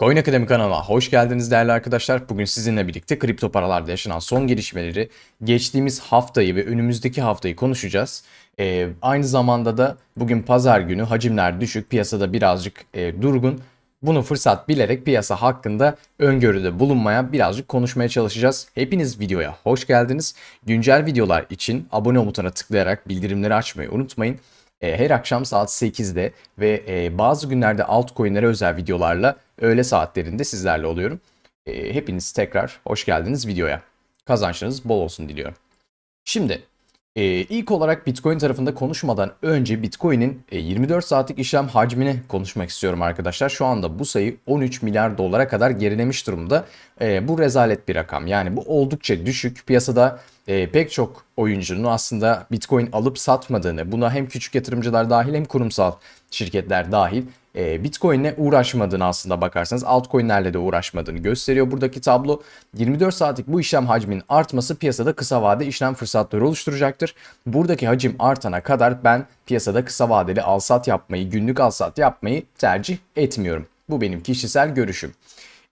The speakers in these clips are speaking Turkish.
Coin Akademi kanalıma hoş geldiniz değerli arkadaşlar. Bugün sizinle birlikte kripto paralarda yaşanan son gelişmeleri, geçtiğimiz haftayı ve önümüzdeki haftayı konuşacağız. Ee, aynı zamanda da bugün pazar günü hacimler düşük, piyasada birazcık e, durgun. Bunu fırsat bilerek piyasa hakkında öngörüde bulunmaya birazcık konuşmaya çalışacağız. Hepiniz videoya hoş geldiniz. Güncel videolar için abone butona tıklayarak bildirimleri açmayı unutmayın. E, her akşam saat 8'de ve e, bazı günlerde altcoin'lere özel videolarla öğle saatlerinde sizlerle oluyorum. E, hepiniz tekrar hoş geldiniz videoya. Kazançınız bol olsun diliyorum. Şimdi e, ilk olarak Bitcoin tarafında konuşmadan önce Bitcoin'in e, 24 saatlik işlem hacmini konuşmak istiyorum arkadaşlar. Şu anda bu sayı 13 milyar dolara kadar gerilemiş durumda. E, bu rezalet bir rakam. Yani bu oldukça düşük. Piyasada e, pek çok oyuncunun aslında Bitcoin alıp satmadığını, buna hem küçük yatırımcılar dahil hem kurumsal şirketler dahil e, Bitcoin'le uğraşmadığını aslında bakarsanız altcoin'lerle de uğraşmadığını gösteriyor buradaki tablo. 24 saatlik bu işlem hacminin artması piyasada kısa vade işlem fırsatları oluşturacaktır. Buradaki hacim artana kadar ben piyasada kısa vadeli alsat yapmayı, günlük alsat yapmayı tercih etmiyorum. Bu benim kişisel görüşüm.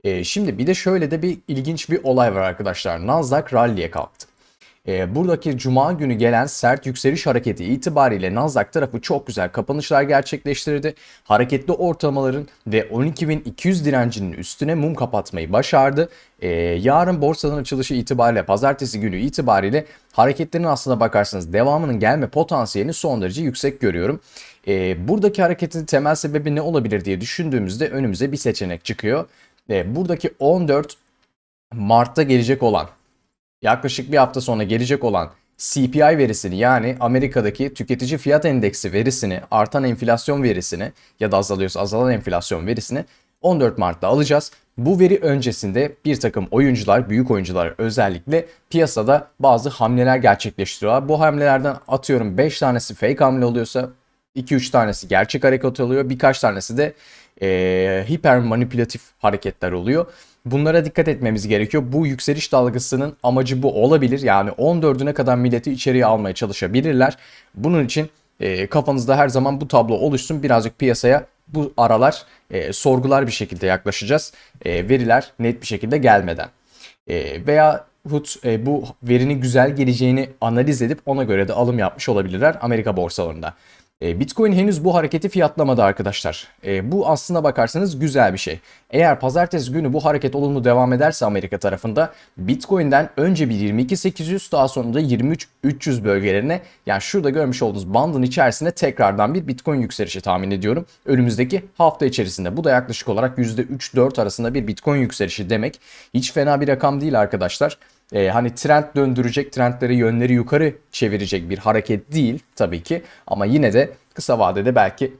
E, şimdi bir de şöyle de bir ilginç bir olay var arkadaşlar. Nasdaq rally'e kalktı. E, buradaki cuma günü gelen sert yükseliş hareketi itibariyle Nasdaq tarafı çok güzel kapanışlar gerçekleştirdi. Hareketli ortalamaların ve 12.200 direncinin üstüne mum kapatmayı başardı. E, yarın borsadan açılışı itibariyle pazartesi günü itibariyle hareketlerin aslına bakarsanız devamının gelme potansiyelini son derece yüksek görüyorum. E, buradaki hareketin temel sebebi ne olabilir diye düşündüğümüzde önümüze bir seçenek çıkıyor. E, buradaki 14 Mart'ta gelecek olan yaklaşık bir hafta sonra gelecek olan CPI verisini yani Amerika'daki tüketici fiyat endeksi verisini, artan enflasyon verisini ya da azalıyorsa azalan enflasyon verisini 14 Mart'ta alacağız. Bu veri öncesinde bir takım oyuncular, büyük oyuncular özellikle piyasada bazı hamleler gerçekleştiriyorlar. Bu hamlelerden atıyorum 5 tanesi fake hamle oluyorsa 2-3 tanesi gerçek hareket oluyor. Birkaç tanesi de e, hiper manipülatif hareketler oluyor. Bunlara dikkat etmemiz gerekiyor. Bu yükseliş dalgasının amacı bu olabilir. Yani 14'üne kadar milleti içeriye almaya çalışabilirler. Bunun için e, kafanızda her zaman bu tablo oluşsun. Birazcık piyasaya bu aralar e, sorgular bir şekilde yaklaşacağız. E, veriler net bir şekilde gelmeden. E, veya Hut e, bu verinin güzel geleceğini analiz edip ona göre de alım yapmış olabilirler Amerika borsalarında. E, Bitcoin henüz bu hareketi fiyatlamadı arkadaşlar. E, bu aslına bakarsanız güzel bir şey. Eğer pazartesi günü bu hareket olumlu devam ederse Amerika tarafında Bitcoin'den önce bir 22.800 daha sonra da 23.300 bölgelerine yani şurada görmüş olduğunuz bandın içerisinde tekrardan bir Bitcoin yükselişi tahmin ediyorum. Önümüzdeki hafta içerisinde bu da yaklaşık olarak %3-4 arasında bir Bitcoin yükselişi demek. Hiç fena bir rakam değil arkadaşlar e, hani trend döndürecek, trendleri yönleri yukarı çevirecek bir hareket değil tabii ki. Ama yine de kısa vadede belki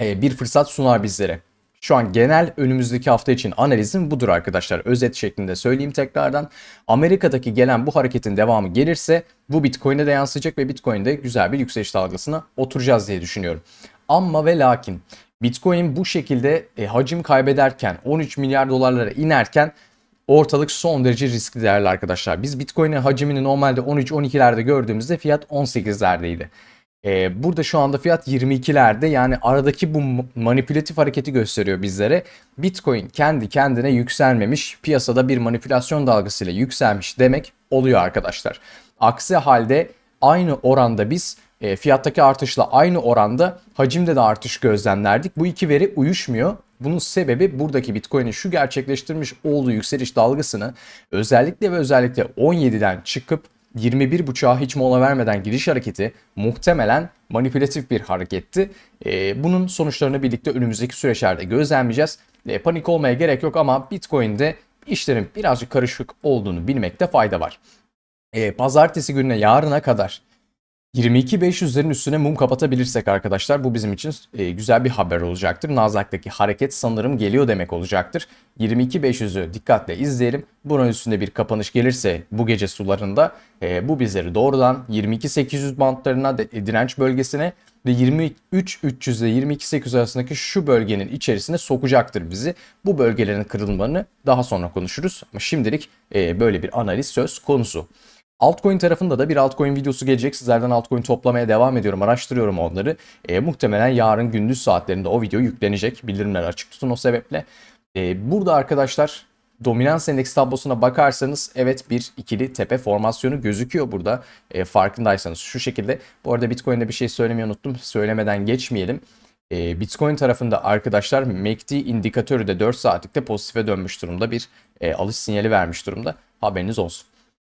e, bir fırsat sunar bizlere. Şu an genel önümüzdeki hafta için analizim budur arkadaşlar. Özet şeklinde söyleyeyim tekrardan. Amerika'daki gelen bu hareketin devamı gelirse bu Bitcoin'e de yansıyacak ve Bitcoin'de güzel bir yükseliş dalgasına oturacağız diye düşünüyorum. Ama ve lakin Bitcoin bu şekilde e, hacim kaybederken 13 milyar dolarlara inerken ortalık son derece riskli değerli arkadaşlar. Biz Bitcoin'in hacmini normalde 13-12'lerde gördüğümüzde fiyat 18'lerdeydi. Ee, burada şu anda fiyat 22'lerde yani aradaki bu manipülatif hareketi gösteriyor bizlere. Bitcoin kendi kendine yükselmemiş, piyasada bir manipülasyon dalgasıyla yükselmiş demek oluyor arkadaşlar. Aksi halde aynı oranda biz e, fiyattaki artışla aynı oranda hacimde de artış gözlemlerdik. Bu iki veri uyuşmuyor. Bunun sebebi buradaki Bitcoin'in şu gerçekleştirmiş olduğu yükseliş dalgasını özellikle ve özellikle 17'den çıkıp 21.5'a hiç mola vermeden giriş hareketi muhtemelen manipülatif bir hareketti. Ee, bunun sonuçlarını birlikte önümüzdeki süreçlerde gözlemleyeceğiz. Ee, panik olmaya gerek yok ama Bitcoin'de işlerin birazcık karışık olduğunu bilmekte fayda var. Ee, pazartesi gününe yarına kadar 22.500'lerin üstüne mum kapatabilirsek arkadaşlar bu bizim için e, güzel bir haber olacaktır. Nasdaq'taki hareket sanırım geliyor demek olacaktır. 22.500'ü dikkatle izleyelim. Bunun üstünde bir kapanış gelirse bu gece sularında e, bu bizleri doğrudan 22.800 bantlarına e, direnç bölgesine ve 23.300 ile 22.800 arasındaki şu bölgenin içerisine sokacaktır bizi. Bu bölgelerin kırılmalarını daha sonra konuşuruz. Ama şimdilik e, böyle bir analiz söz konusu. Altcoin tarafında da bir altcoin videosu gelecek. Sizlerden altcoin toplamaya devam ediyorum. Araştırıyorum onları. E, muhtemelen yarın gündüz saatlerinde o video yüklenecek. Bildirimler açık tutun o sebeple. E, burada arkadaşlar dominans endeks tablosuna bakarsanız evet bir ikili tepe formasyonu gözüküyor burada. E, farkındaysanız şu şekilde. Bu arada Bitcoin'de bir şey söylemeyi unuttum. Söylemeden geçmeyelim. E, Bitcoin tarafında arkadaşlar MACD indikatörü de 4 saatlikte pozitife dönmüş durumda. Bir e, alış sinyali vermiş durumda. Haberiniz olsun.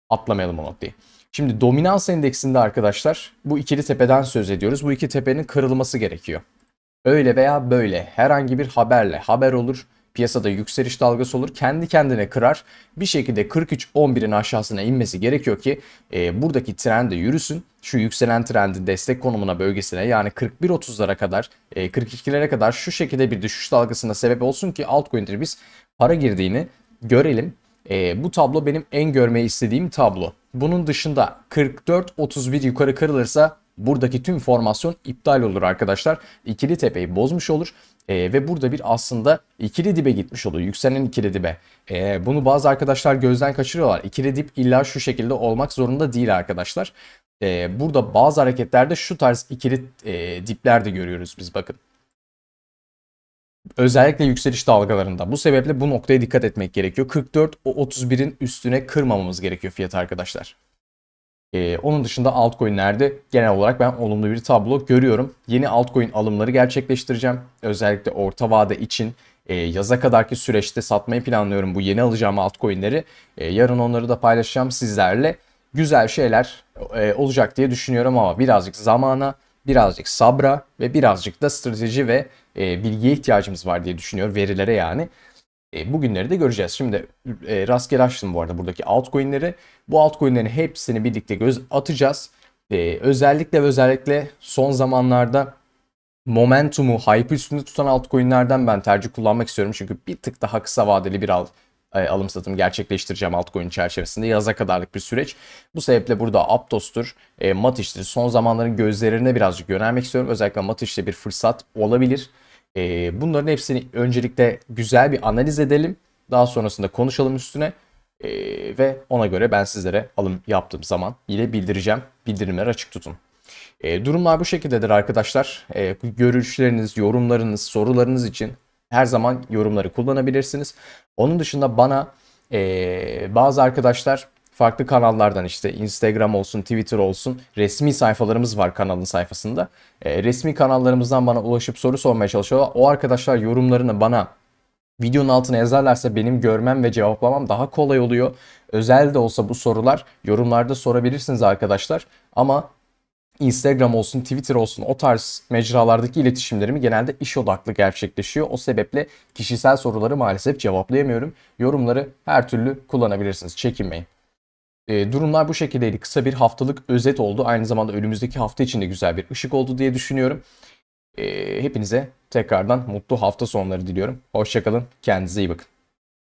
Atlamayalım o noktayı. Şimdi dominans endeksinde arkadaşlar bu ikili tepeden söz ediyoruz. Bu iki tepenin kırılması gerekiyor. Öyle veya böyle herhangi bir haberle haber olur. Piyasada yükseliş dalgası olur. Kendi kendine kırar. Bir şekilde 43.11'in aşağısına inmesi gerekiyor ki e, buradaki trend de yürüsün. Şu yükselen trendin destek konumuna bölgesine yani 41.30'lara kadar e, 42'lere kadar şu şekilde bir düşüş dalgasına sebep olsun ki altcoin'leri biz para girdiğini görelim. E, bu tablo benim en görmeyi istediğim tablo. Bunun dışında 44-31 yukarı kırılırsa buradaki tüm formasyon iptal olur arkadaşlar. İkili tepeyi bozmuş olur. E, ve burada bir aslında ikili dibe gitmiş olur. Yükselen ikili dibe. E, bunu bazı arkadaşlar gözden kaçırıyorlar. İkili dip illa şu şekilde olmak zorunda değil arkadaşlar. E, burada bazı hareketlerde şu tarz ikili e, dipler de görüyoruz biz bakın. Özellikle yükseliş dalgalarında. Bu sebeple bu noktaya dikkat etmek gerekiyor. 44 o 31'in üstüne kırmamamız gerekiyor fiyat arkadaşlar. Ee, onun dışında altcoin'lerde genel olarak ben olumlu bir tablo görüyorum. Yeni altcoin alımları gerçekleştireceğim. Özellikle orta vade için e, yaza kadarki süreçte satmayı planlıyorum bu yeni alacağım altcoin'leri. E, yarın onları da paylaşacağım sizlerle. Güzel şeyler e, olacak diye düşünüyorum ama birazcık zamana, birazcık sabra ve birazcık da strateji ve e, bilgiye ihtiyacımız var diye düşünüyorum. Verilere yani. E, bugünleri de göreceğiz. Şimdi e, rastgele açtım bu arada buradaki altcoin'leri. Bu altcoin'lerin hepsini birlikte göz atacağız. E, özellikle ve özellikle son zamanlarda momentumu, hype üstünde tutan altcoin'lerden ben tercih kullanmak istiyorum. Çünkü bir tık daha kısa vadeli bir al, e, alım satım gerçekleştireceğim altcoin çerçevesinde yaza kadarlık bir süreç. Bu sebeple burada Aptos'tur, e, Matiş'tir. Son zamanların gözlerine birazcık yönelmek istiyorum. Özellikle Matiş'te bir fırsat olabilir. E, bunların hepsini öncelikle güzel bir analiz edelim. Daha sonrasında konuşalım üstüne. E, ve ona göre ben sizlere alım yaptığım zaman yine bildireceğim. Bildirimleri açık tutun. E, durumlar bu şekildedir arkadaşlar. E, görüşleriniz, yorumlarınız, sorularınız için her zaman yorumları kullanabilirsiniz. Onun dışında bana e, bazı arkadaşlar farklı kanallardan işte Instagram olsun, Twitter olsun resmi sayfalarımız var kanalın sayfasında. E, resmi kanallarımızdan bana ulaşıp soru sormaya çalışıyorlar. O arkadaşlar yorumlarını bana videonun altına yazarlarsa benim görmem ve cevaplamam daha kolay oluyor. Özel de olsa bu sorular yorumlarda sorabilirsiniz arkadaşlar. Ama Instagram olsun, Twitter olsun o tarz mecralardaki iletişimlerimi genelde iş odaklı gerçekleşiyor. O sebeple kişisel soruları maalesef cevaplayamıyorum. Yorumları her türlü kullanabilirsiniz. Çekinmeyin. E, durumlar bu şekildeydi. Kısa bir haftalık özet oldu. Aynı zamanda önümüzdeki hafta için de güzel bir ışık oldu diye düşünüyorum. E, hepinize tekrardan mutlu hafta sonları diliyorum. Hoşçakalın. Kendinize iyi bakın.